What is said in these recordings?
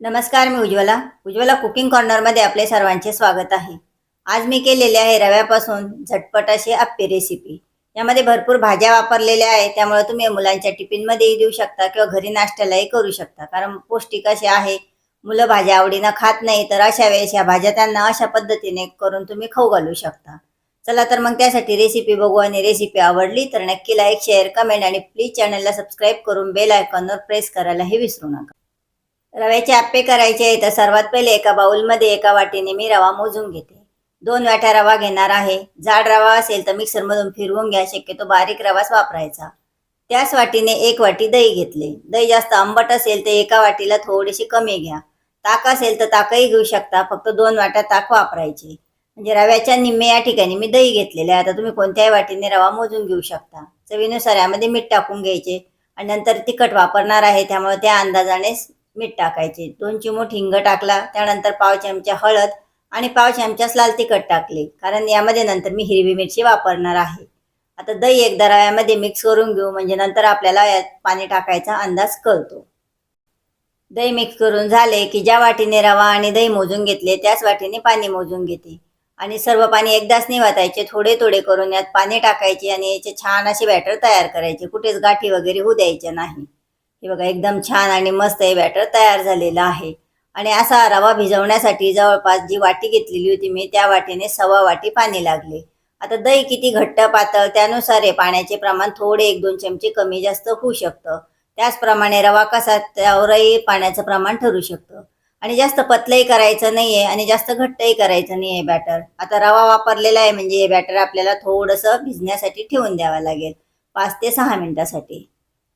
नमस्कार मी उज्ज्वला. उज्ज्वला कुकिंग कॉर्नरमध्ये आपले सर्वांचे स्वागत आहे. आज मी केलेले आहे रव्यापासून झटपट अशी आप्पे रेसिपी यामध्ये भरपूर भाज्या वापरलेल्या आहेत त्यामुळे तुम्ही मुलांच्या टिफिनमध्येही देऊ शकता किंवा घरी नाश्त्यालाही करू शकता. कारण पौष्टिक असे आहे मुलं भाज्या आवडीनं खात नाही तर अशा वेळेस या भाज्या त्यांना अशा पद्धतीने करून तुम्ही खाऊ घालू शकता. चला तर मग त्यासाठी रेसिपी बघू आणि रेसिपी आवडली तर नक्की लाईक शेअर कमेंट आणि प्लीज चॅनलला सबस्क्राईब करून बेल आयकॉनवर प्रेस करायलाही विसरू नका. रव्याचे आप्पे करायचे आहे तर सर्वात पहिले एका बाउलमध्ये एका वाटीने मी रवा मोजून घेते. दोन वाट्या रवा घेणार आहे. जाड रवा असेल तर मिक्सरमधून फिरवून घ्या शक्यतो बारीक रवाच वापरायचा. त्याच वाटीने एक वाटी दही घेतले. दही जास्त आंबट असेल तर एका वाटीला थोडीशी कमी घ्या. ताक असेल तर ताकही घेऊ शकता फक्त दोन वाट्या ताक वापरायचे. म्हणजे रव्याच्या निम्मे या ठिकाणी मी दही घेतलेले आहे. आता तुम्ही कोणत्याही वाटीने रवा मोजून घेऊ शकता. चवीनुसार यामध्ये मीठ टाकून घ्यायचे. आणि नंतर तिखट वापरणार आहे त्यामुळे त्या अंदाजाने मीठ टाकायचे. दोन चिमूट हिंग टाकला त्यानंतर पाव चमचा हळद आणि पाव चमचाच लाल तिखट टाकले. कारण यामध्ये नंतर मी हिरवी मिरची वापरणार आहे. आता दही एकदा रव्यामध्ये मिक्स करून घेऊ म्हणजे नंतर आपल्याला यात पाणी टाकायचा अंदाज कळतो. दही मिक्स करून झाले की ज्या वाटीने रवा आणि दही मोजून घेतले त्याच वाटीने पाणी मोजून घेते. आणि सर्व पाणी एकदाच नाही वाटायचे थोडे थोडे करून यात पाणी टाकायचे आणि याचे छान असे बॅटर तयार करायचे. कुठेच गाठी वगैरे होऊ द्यायच्या नाही. हे बघा एकदम छान आणि मस्त हे बॅटर तयार झालेलं आहे. आणि असा रवा भिजवण्यासाठी जवळपास जी वाटी घेतलेली होती मी त्या वाटीने सव्वा वाटी पाणी लागले. आता दही किती घट्ट पातळ त्यानुसार हे पाण्याचे प्रमाण थोडे एक दोन चमचे कमी जास्त होऊ शकतं. त्याचप्रमाणे रवा कसा त्यावरही पाण्याचं प्रमाण ठरू शकतं. आणि जास्त पतलंही करायचं नाही आहे आणि जास्त घट्टही करायचं नाहीये बॅटर आता रवा वापरलेला आहे म्हणजे हे बॅटर आपल्याला थोडंसं भिजण्यासाठी ठेवून द्यावं लागेल पाच ते सहा मिनिटासाठी.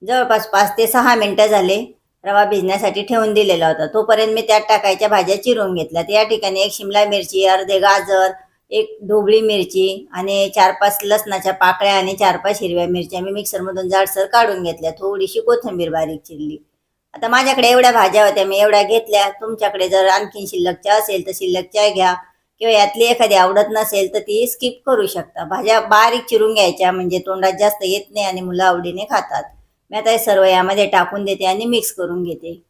जवळपास पाच ते सहा मिनटं झाले रवा भिजण्यासाठी ठेवून दिलेला होता. तोपर्यंत मी त्यात टाकायच्या भाज्या चिरून घेतल्यात या ठिकाणी एक शिमला मिरची अर्धे गाजर एक ढोबळी मिरची आणि चार पाच लसणाच्या पाकळ्या आणि चार पाच हिरव्या मिरच्या मी मिक्सरमधून जाडसर काढून घेतल्या. थोडीशी कोथिंबीर बारीक चिरली. आता माझ्याकडे एवढ्या भाज्या होत्या मी एवढ्या घेतल्या. तुमच्याकडे जर आणखीन शिल्लकच्या असेल तर शिल्लकच्या घ्या किंवा यातली एखादी आवडत नसेल तर ती स्किप करू शकता. भाज्या बारीक चिरून घ्यायच्या म्हणजे तोंडात जास्त येत नाही आणि मुलं आवडीने खातात. मी आता हे सर्व यामध्ये टाकून देते आणि मिक्स करून घेते.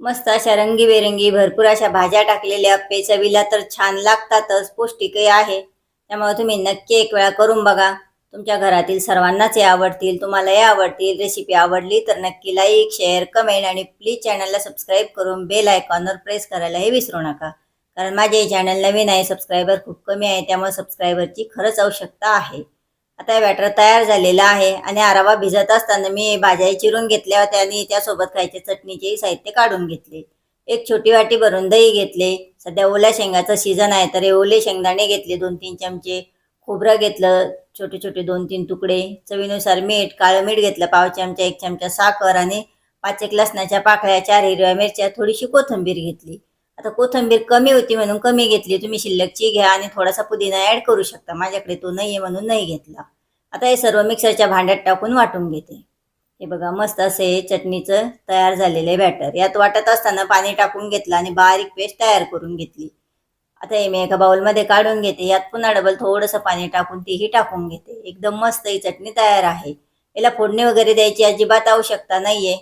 मस्त अशा रंगीबेरंगी भरपूर अशा भाज्या टाकलेल्या. अप्पे चवीला तर छान लागतातच पौष्टिकही आहे. त्यामुळे तुम्ही नक्की एक वेळा करून बघा. तुमच्या घरातील सर्वांनाच हे आवडतील तुम्हालाही आवडतील. रेसिपी आवडली तर नक्की लाईक शेअर कमेंट आणि प्लीज चॅनलला सबस्क्राईब करून बेल आयकॉनवर प्रेस करायलाही विसरू नका. कारण माझे चॅनल नवीन आहे सबस्क्रायबर खूप कमी आहे त्यामुळे सबस्क्रायबरची खरंच आवश्यकता आहे. आता हे बॅटर तयार झालेला आहे आणि आरावा भिजत असताना मी भाज्या चिरून घेतल्या होत्या आणि त्यासोबत खायचे चटणीचेही साहित्य काढून घेतले. एक छोटी वाटी भरून दही घेतले. सध्या ओल्या शेंगाचं सीझन आहे तर हे ओले शेंगदाणे घेतले दोन तीन चमचे. खोबरं घेतलं छोटे छोटे दोन तीन तुकडे. चवीनुसार मीठ काळं मीठ घेतलं पाव चमचा एक चमचा साखर आणि पाच एक लसणाच्या पाकळ्या चार हिरव्या मिरच्या थोडीशी कोथिंबीर घेतली. आता कोथिंबीर कमी होती म्हणून कमी घेतली. तुम्ही शिल्लकची घ्या आणि थोडासा पुदिना ऍड करू शकता. माझ्याकडे तो नाही आहे म्हणून नाही घेतला. आता हे सर्व मिक्सरच्या भांड्यात टाकून वाटून घेते. हे बघा मस्त असे चटणीचं तयार झालेले बॅटर यात वाटत असताना पाणी टाकून घेतलं आणि बारीक पेस्ट तयार करून घेतली. आता हे मी एका बाउलमध्ये काढून घेते. यात पुन्हा डबल थोडंसं पाणी टाकून तीही टाकून घेते. एकदम मस्त ही चटणी तयार आहे. याला फोडणी वगैरे द्यायची अजिबात आवश्यकता नाहीये.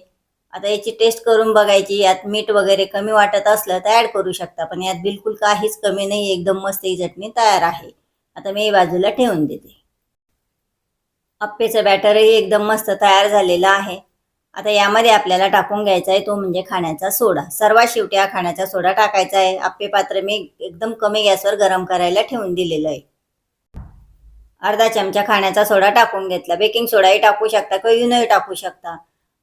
आता याची टेस्ट करून बघायची यात मीठ वगैरे कमी वाटत असलं तर ऍड करू शकता. पण यात बिलकुल काहीच कमी नाही एकदम मस्त ही चटणी तयार आहे. आता मी बाजूला ठेवून देते. अप्पेचं बॅटरही एकदम मस्त तयार झालेलं आहे. आता यामध्ये आपल्याला टाकून घ्यायचा आहे तो म्हणजे खाण्याचा सोडा. सर्वात शेवटी हा खाण्याचा सोडा टाकायचा आहे. आप्पे पात्र मी एकदम कमी गॅसवर गरम करायला ठेवून दिलेलं आहे. अर्धा चमचा खाण्याचा सोडा टाकून घेतला. बेकिंग सोडाही टाकू शकता किंवा युनोही टाकू शकता.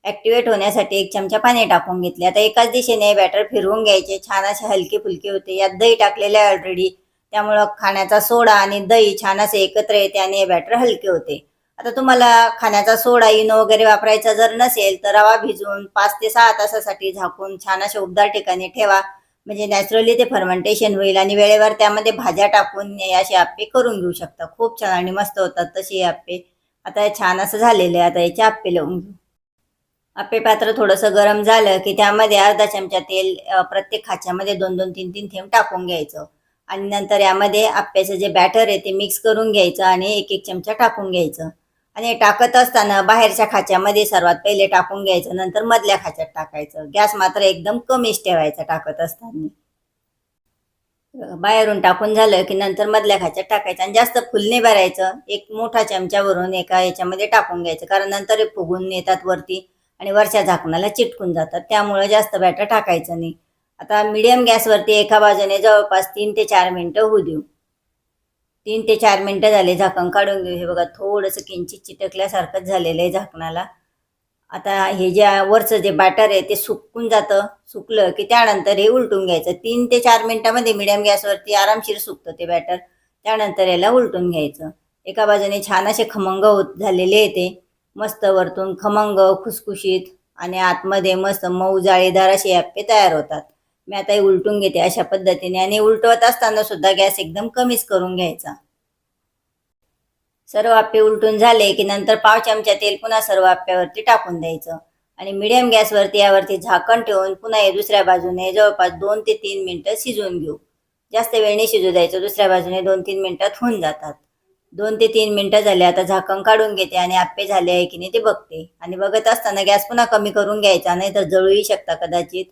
ऍक्टिवेट होण्यासाठी एक चमचा पाणी टाकून घेतले. आता एकाच दिशेने बॅटर फिरवून घ्यायचे. छान असे हलके फुलके होते. यात दही टाकलेले आहे ऑलरेडी त्यामुळं खाण्याचा सोडा आणि दही छान असे एकत्र येते आणि हे बॅटर हलके होते. आता तुम्हाला खाण्याचा सोडा इनो वगैरे वापरायचा जर नसेल तर रवा भिजवून पाच ते सहा तासासाठी झाकून छान अशा उबदार ठिकाणी ठेवा. म्हणजे नॅचरली ते फर्मेंटेशन होईल आणि वेळेवर त्यामध्ये भाज्या टाकून असे आप्पे करून घेऊ शकता. खूप छान आणि मस्त होतात तसे हे आप्पे. आता हे छान असं झालेले आहे. आता याचे आप्पे लावून घेऊ. आप्पे पात्र थोडंसं गरम झालं की त्यामध्ये अर्धा चमचा तेल प्रत्येक खाच्यामध्ये दोन दोन तीन तीन थेंब टाकून घ्यायचं. आणि नंतर यामध्ये आप्याचं जे बॅटर आहे ते मिक्स करून घ्यायचं आणि एक एक चमचा टाकून घ्यायचं. आणि टाकत असताना बाहेरच्या खाच्यामध्ये सर्वात पहिले टाकून घ्यायचं नंतर मधल्या खाच्यात टाकायचं. गॅस मात्र एकदम कमीच ठेवायचा टाकत असताना. बाहेरून टाकून झालं की नंतर मधल्या खाच्यात टाकायचं आणि जास्त फुल भरायचं. एक मोठा चमच्यावरून एका याच्यामध्ये टाकून घ्यायचं. कारण नंतर फुगून येतात वरती. आणि वरच्या झाकणाला चिटकून जातात. त्यामुळं जास्त बॅटर टाकायचं नाही. आता मिडियम गॅसवरती एका बाजूने जवळपास तीन ते चार मिनटं होऊ देऊ. तीन ते चार मिनटं झाले झाकण काढून घेऊ. हे बघा थोडंसं किंचित चिटकल्यासारखंच झालेलं आहे झाकणाला. आता हे जे वरचं जे बॅटर आहे ते सुकून जातं. सुकलं की त्यानंतर हे उलटून घ्यायचं. तीन ते चार मिनटामध्ये मिडियम गॅसवरती आरामशीर सुकतं ते बॅटर त्यानंतर याला उलटून घ्यायचं. एका बाजूने छान असे खमंग होत झालेले आहे ते. मस्त वरतून खमंग खुसखुशीत आणि आतमध्ये मस्त मऊ जाळीदार असे अप्पे तयार होतात. मी आता हे उलटून घेते अशा पद्धतीने आणि उलटवत असताना सुद्धा गॅस एकदम कमीच करून घ्यायचा. सर्व आप्पे उलटून झाले की नंतर पाव चमचा तेल पुन्हा सर्व आप्प्यावरती टाकून द्यायचं. आणि मिडियम गॅसवरती यावरती झाकण ठेवून पुन्हा हे दुसऱ्या बाजूने जवळपास दोन ते तीन मिनटं शिजवून घेऊ. जास्त वेळ नाही शिजू द्यायचं दुसऱ्या बाजूने दोन तीन मिनिटात होऊन जातात. दोन ते तीन मिनिटं झाले आता झाकण काढून घेते आणि आप्पे झाले आहे की नाही ते बघते. आणि बघत असताना गॅस पुन्हा कमी करून घ्यायचा नाही तर जळूही शकता कदाचित.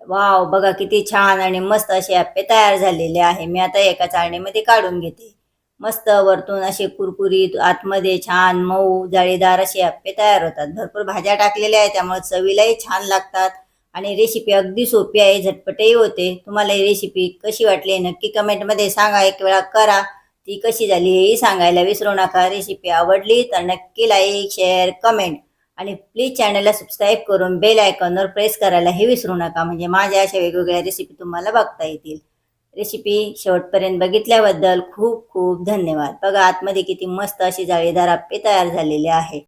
वाव बघा किती छान आणि मस्त असे आप्पे तयार झालेले आहे. मी आता एका चाळणीमध्ये काढून घेते. मस्त वरतून असे कुरकुरीत आतमध्ये छान मऊ जाळीदार असे आप्पे तयार होतात. भरपूर भाज्या टाकलेल्या आहेत त्यामुळे चवीलाही छान लागतात. आणि रेसिपी अगदी सोपी आहे झटपटही होते. तुम्हाला ही रेसिपी कशी वाटली नक्की कमेंटमध्ये सांगा. एक वेळा करा. ती कशी झाली हेही सांगायला विसरू नका. रेसिपी आवडली तर नक्की लाईक शेअर कमेंट आणि प्लीज चॅनलला सबस्क्राईब करून बेल आयकॉनवर प्रेस करायला हे विसरू नका. म्हणजे माझ्या अशा वेगवेगळ्या रेसिपी तुम्हाला बघता येतील. रेसिपी शेवटपर्यंत बघितल्याबद्दल खूप खूप धन्यवाद. बघा आतमध्ये किती मस्त अशी जाळीदार आप्पे तयार झालेले आहे